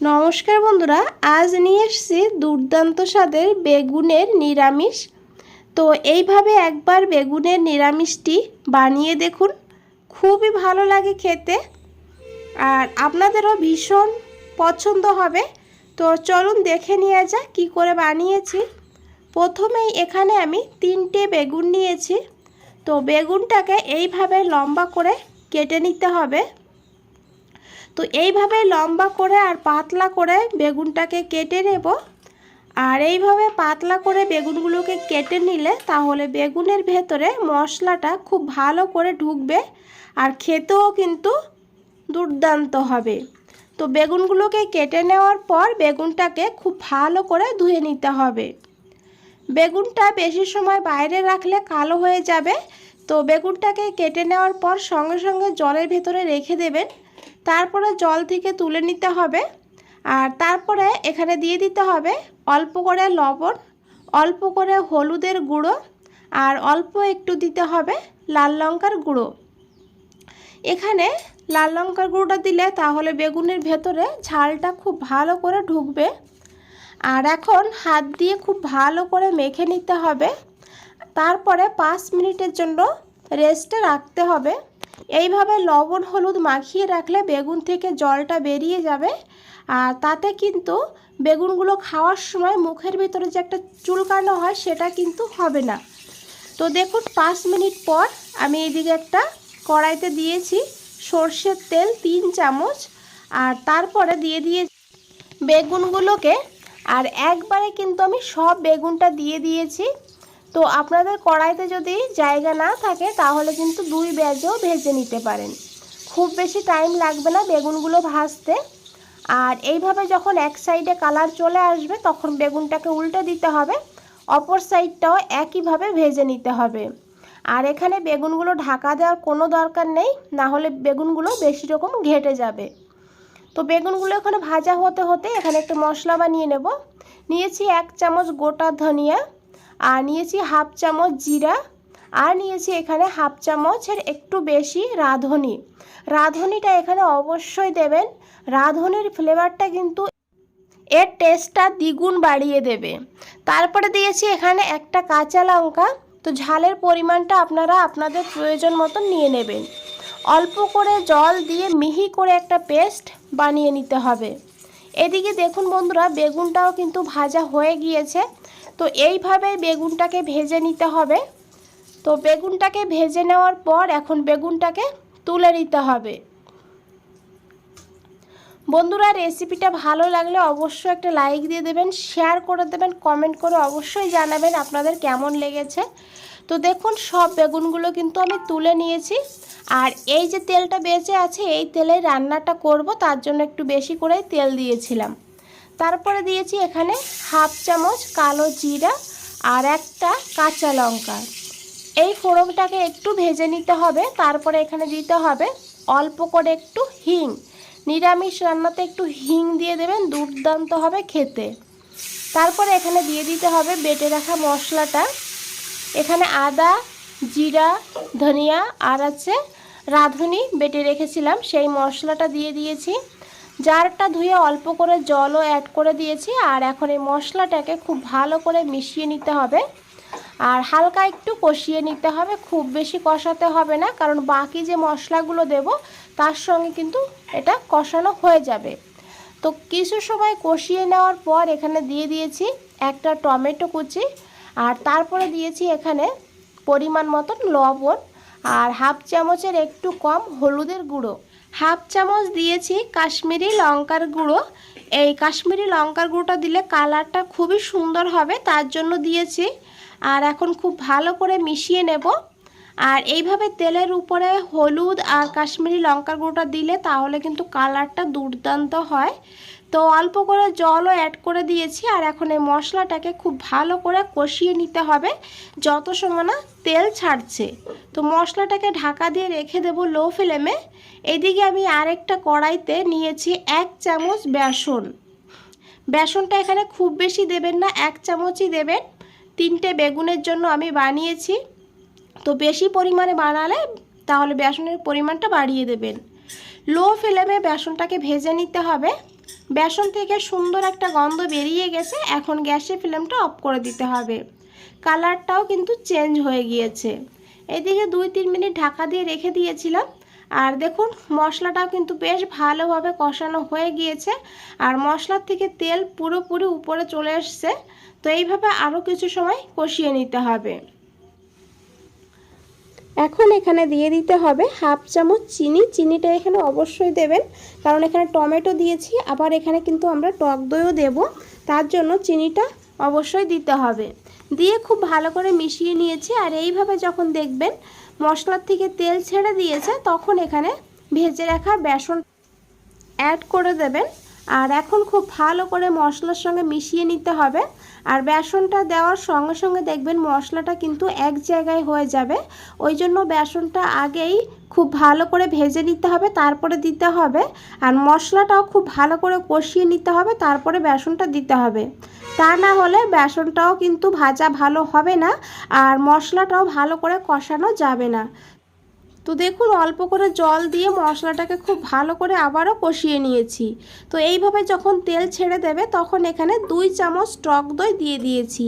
নমস্কার বন্ধুরা, আজ নিয়ে এসেছি দুর্দান্ত স্বাদের বেগুনের নিরামিষ। তো এইভাবে একবার বেগুনের নিরামিষটি বানিয়ে দেখুন, খুবই ভালো লাগে খেতে। আর আপনাদেরও ভীষণ পছন্দ হবে। তো চলুন দেখে নিয়ে যা কি করে বানিয়েছি। প্রথমেই এখানে আমি তিনটে বেগুন নিয়েছি। তো বেগুনটাকে এইভাবে লম্বা করে কেটে নিতে হবে। তো এইভাবে লম্বা করে আর পাতলা করে বেগুনটাকে কেটে নেব। আর এইভাবে পাতলা করে বেগুনগুলোকে কেটে নিলে তাহলে বেগুনের ভেতরে মশলাটা খুব ভালো করে ঢুকবে আর খেতেও কিন্তু দুর্দান্ত হবে। তো বেগুনগুলোকে কেটে নেওয়ার পর বেগুনটাকে খুব ভালো করে ধুয়ে নিতে হবে। বেগুনটা বেশি সময় বাইরে রাখলে কালো হয়ে যাবে। তো বেগুনটাকে কেটে নেওয়ার পর সঙ্গে সঙ্গে জলের ভেতরে রেখে দেবেন। তারপরে জল থেকে তুলে নিতে হবে। আর তারপরে এখানে দিয়ে দিতে হবে অল্প করে লবণ, অল্প করে হলুদের গুঁড়ো আর অল্প একটু দিতে হবে লাল লঙ্কার গুঁড়ো। এখানে লাল লঙ্কার গুঁড়োটা দিলে তাহলে বেগুনের ভেতরে ঝালটা খুব ভালো করে ঢুকবে। আর এখন হাত দিয়ে খুব ভালো করে মেখে নিতে হবে। তারপরে পাঁচ মিনিটের জন্য রেস্টে রাখতে হবে। এইভাবে লবণ হলুদ মাখিয়ে রাখলে বেগুন থেকে জলটা বেরিয়ে যাবে। আর তাতে কিন্তু বেগুনগুলো খাওয়ার সময় মুখের ভিতরে যে একটা চুলকানো হয় সেটা কিন্তু হবে না। তো দেখুন, পাঁচ মিনিট পর আমি এইদিকে একটা কড়াইতে দিয়েছি সর্ষের তেল তিন চামচ। আর তারপরে দিয়ে দিয়ে বেগুনগুলোকে, আর একবারে কিন্তু আমি সব বেগুনটা দিয়ে দিয়েছি। তো আপনাদের কড়াইতে যদি জায়গা না থাকে, তাহলে কিন্তু দুই ব্যাজেও ভেজে নিতে পারেন। খুব বেশি টাইম লাগবে না বেগুনগুলো ভাজতে। আর এইভাবে যখন এক সাইডে কালার চলে আসবে, তখন বেগুনটাকে উল্টে দিতে হবে। অপর সাইডটাও একইভাবে ভেজে নিতে হবে। আর এখানে বেগুনগুলো ঢাকা দেওয়ার কোনো দরকার নেই, না হলে বেগুনগুলো বেশি রকম ঘেটে যাবে। তো বেগুনগুলো এখানে ভাজা হতে হতে এখানে একটু মশলা বানিয়ে নেব। নিয়েছি এক চামচ গোটা ধনিয়া। আর নিয়েছি হাফ চামচ জিরা, আর নিয়েছি এখানে হাফ চামচের একটু বেশি রাঁধুনি। রাঁধুনিটা এখানে অবশ্যই দেবেন। রাঁধুনির ফ্লেভারটা কিন্তু এর টেস্টটা দ্বিগুণ বাড়িয়ে দেবে। তারপরে দিয়েছি এখানে একটা কাঁচা লঙ্কা। তো ঝালের পরিমাণটা আপনারা আপনাদের প্রয়োজন মতন নিয়ে নেবেন। অল্প করে জল দিয়ে মিহি করে একটা পেস্ট বানিয়ে নিতে হবে। এদিকে দেখুন বন্ধুরা, বেগুনটাও কিন্তু ভাজা হয়ে গিয়েছে। তো এইভাবে বেগুনটাকে ভেজে নিতে হবে। তো বেগুনটাকে ভেজে নেওয়ার পর এখন বেগুনটাকে তুলে নিতে হবে। বন্ধুরা, রেসিপিটা ভালো লাগলে অবশ্যই একটা লাইক দিয়ে দেবেন, শেয়ার করে দেবেন, কমেন্ট করে অবশ্যই জানাবেন আপনাদের কেমন লেগেছে। তো দেখুন, সব বেগুনগুলো কিন্তু আমি তুলে নিয়েছি। আর এই যে তেলটা বেঁচে আছে, এই তেলে রান্নাটা করব, তার জন্য একটু বেশি করেই তেল দিয়েছিলাম। তারপরে দিয়েছি এখানে হাফ চামচ কালো জিরা আর একটা কাঁচা লঙ্কা। এই ফোড়নটাকে একটু ভেজে নিতে হবে, তারপরে এখানে দিতে হবে অল্প করে একটু হিং। নিরামিষ রান্নাতে একটু হিং দিয়ে দেবেন, দুর্দান্ত হবে খেতে। তারপরে এখানে দিয়ে দিতে হবে বেটে রাখা মশলাটা। এখানে আদা, জিরা, ধনিয়া আর আছে রাঁধুনি বেটে রেখেছিলাম, সেই মশলাটা দিয়ে দিয়েছি। জারটা ধুয়ে অল্প করে জলও অ্যাড করে দিয়েছি, আর এখন এই মশলাটাকে খুব ভালো করে মিশিয়ে নিতে হবে। আর হালকা একটু কষিয়ে নিতে হবে, খুব বেশি কষাতে হবে না, কারণ বাকি যে মশলাগুলো দেব, তার সঙ্গে কিন্তু এটা কষানো হয়ে যাবে। তো কিছু সময় কষিয়ে নেওয়ার পর এখানে দিয়ে দিয়েছি একটা টমেটো কুচি, আর তারপরে দিয়েছি এখানে পরিমাণ মতন লবণ, আর হাফ চামচের একটু কম হলুদের গুঁড়ো। হাফ চামচ দিয়েছি কাশ্মীরি লঙ্কার গুঁড়ো। এই কাশ্মীরি লঙ্কার গুঁড়োটা দিলে কালারটা খুবই সুন্দর হবে, তার জন্য দিয়েছি। আর এখন খুব ভালো করে মিশিয়ে নেব। আর এইভাবে তেলের উপরে হলুদ আর কাশ্মীরি লঙ্কার গুঁড়োটা দিলে তাহলে কিন্তু কালারটা দুর্দান্ত হয়। তো অল্প করে জলও অ্যাড করে দিয়েছি আর এখন এই মশলাটাকে খুব ভালো করে কষিয়ে নিতে হবে যত সময় না তেল ছাড়ছে। তো মশলাটাকে ঢাকা দিয়ে রেখে দেবো লো ফ্লেমে এদিকে আমি আরেকটা কড়াইতে নিয়েছি এক চামচ বেসন। বেসনটা এখানে খুব বেশি দেবেন না, এক চামচই দেবেন। তিনটে বেগুনের জন্য আমি বানিয়েছি। তো বেশি পরিমাণে বানালে তাহলে বেসনের পরিমাণটা বাড়িয়ে দেবেন। লো ফ্লেমে বেসনটাকে ভেজে নিতে হবে। বেসন থেকে সুন্দর একটা গন্ধ বেরিয়ে গেছে, এখন গ্যাসের ফ্লেমটা অফ করে দিতে হবে। কালারটাও কিন্তু চেঞ্জ হয়ে গিয়েছে। এদিকে দুই তিন মিনিট ঢাকা দিয়ে রেখে দিয়েছিলাম। আর দেখুন, মশলাটাও কিন্তু বেশ ভালোভাবে কষানো হয়ে গিয়েছে। আর মশলার থেকে তেল পুরোপুরি উপরে চলে এসছে। তো এইভাবে আরও কিছু সময় কষিয়ে নিতে হবে। এখন এখানে দিয়ে দিতে হবে হাফ চামচ চিনি। চিনিটা এখানে অবশ্যই দেবেন, কারণ এখানে টমেটো দিয়েছি, আবার এখানে কিন্তু আমরা টক দইও দেব। তার জন্য চিনিটা অবশ্যই দিতে হবে। দিয়ে খুব ভালো করে মিশিয়ে নিয়েছি, আর এইভাবে যখন দেখবেন মশলার থেকে তেল ছেড়ে দিয়েছে, তখন এখানে ভেজে রাখা বেসন অ্যাড করে দেবেন। আর এখন খুব ভালো করে মশলার সঙ্গে মিশিয়ে নিতে হবে। আর বেসনটা দেওয়ার সঙ্গে সঙ্গে দেখবেন মশলাটা কিন্তু এক জায়গায় হয়ে যাবে। ওই জন্য বেসনটা আগেই খুব ভালো করে ভেজে নিতে হবে, তারপরে দিতে হবে। আর মশলাটাও খুব ভালো করে কষিয়ে নিতে হবে, তারপরে বেসনটা দিতে হবে। তা না হলে বেসনটাও কিন্তু ভাজা ভালো হবে না, আর মশলাটাও ভালো করে কষানো যাবে না। তো দেখুন, অল্প করে জল দিয়ে মশলাটাকে খুব ভালো করে আবারও কষিয়ে নিয়েছি। তো এইভাবে যখন তেল ছেড়ে দেবে, তখন এখানে দুই চামচ টক দই দিয়ে দিয়েছি।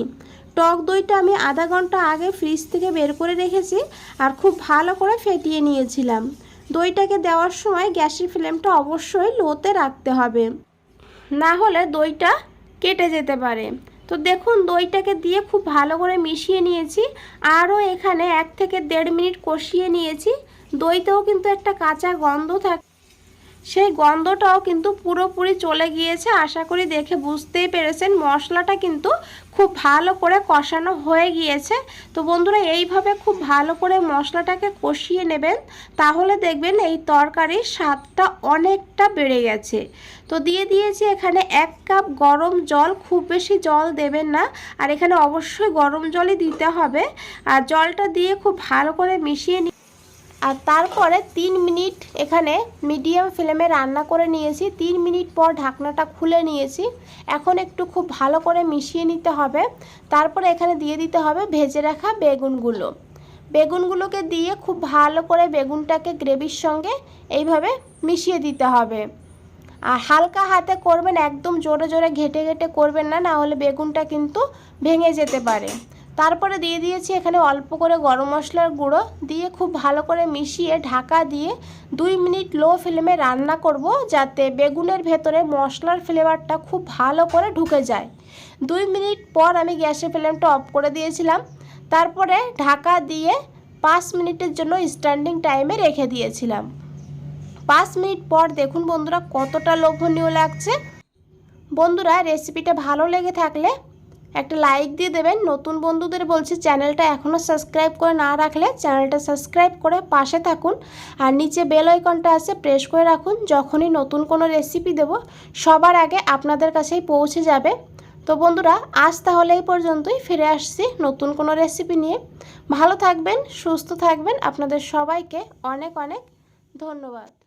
টক দইটা আমি আধা ঘণ্টা আগে ফ্রিজ থেকে বের করে রেখেছি আর খুব ভালো করে ফেটিয়ে নিয়েছিলাম। দইটাকে দেওয়ার সময় গ্যাসের ফ্লেমটা অবশ্যই লোতে রাখতে হবে। না হলে দইটা কেটে যেতে পারে। তো দেখুন, দইটাকে দিয়ে খুব ভালো করে মিশিয়ে নিয়েছি। আরও এখানে এক থেকে দেড় মিনিট কষিয়ে নিয়েছি। দইতেও কিন্তু একটা কাঁচা গন্ধ থাকে সেই গন্ধটাও কিন্তু পুরোপুরি চলে গিয়েছে। আশা করি দেখে বুঝতেই পেরেছেন, মশলাটা কিন্তু খুব ভালো করে কষানো হয়ে গিয়েছে। তো বন্ধুরা, এইভাবে খুব ভালো করে মশলাটাকে কষিয়ে নেবেন, তাহলে দেখবেন এই তরকারির স্বাদটা অনেকটা বেড়ে গেছে। তো দিয়ে দিয়েছি এখানে এক কাপ গরম জল, খুব বেশি জল দেবেন না। আর এখানে অবশ্যই গরম জলই দিতে হবে। আর জলটা দিয়ে খুব ভালো করে মিশিয়ে আর তারপরে তিন মিনিট এখানে মিডিয়াম ফ্লেমে রান্না করে নিয়েছি। তিন মিনিট পর ঢাকনাটা খুলে নিয়েছি। এখন একটু খুব ভালো করে মিশিয়ে নিতে হবে। তারপরে এখানে দিয়ে দিতে হবে ভেজে রাখা বেগুনগুলো। বেগুনগুলোকে দিয়ে খুব ভালো করে বেগুনটাকে গ্রেভির সঙ্গে এইভাবে মিশিয়ে দিতে হবে। আর হালকা হাতে করবেন, একদম জোরে জোরে ঘেটে ঘেটে করবেন না না হলে বেগুনটা কিন্তু ভেঙে যেতে পারে। তারপরে দিয়ে দিয়েছি এখানে অল্প করে গরম মশলার গুঁড়ো দিয়ে খুব ভালো করে মিশিয়ে ঢাকা দিয়ে দুই মিনিট লো ফ্লেমে রান্না করব যাতে বেগুনের ভেতরে মশলার ফ্লেভারটা খুব ভালো করে ঢুকে যায়। দুই মিনিট পর আমি গ্যাসের ফ্লেমটা অফ করে দিয়েছিলাম। তারপরে ঢাকা দিয়ে পাঁচ মিনিটের জন্য স্ট্যান্ডিং টাইমে রেখে দিয়েছিলাম। পাঁচ মিনিট পর দেখুন বন্ধুরা কতটা লোভনীয় লাগছে। বন্ধুরা রেসিপিটা ভালো লেগে থাকলে একটা লাইক দিয়ে দেবেন। নতুন বন্ধুদের বলছি, চ্যানেলটা এখনও সাবস্ক্রাইব করে না রাখলে চ্যানেলটা সাবস্ক্রাইব করে পাশে থাকুন। আর নিচে বেল আইকনটা আছে প্রেস করে রাখুন। যখনই নতুন কোনো রেসিপি দেব, সবার আগে আপনাদের কাছেই পৌঁছে যাবে। তো বন্ধুরা, আজ তাহলে এই পর্যন্তই। ফিরে আসছি নতুন কোনো রেসিপি নিয়ে। ভালো থাকবেন, সুস্থ থাকবেন। আপনাদের সবাইকে অনেক অনেক ধন্যবাদ।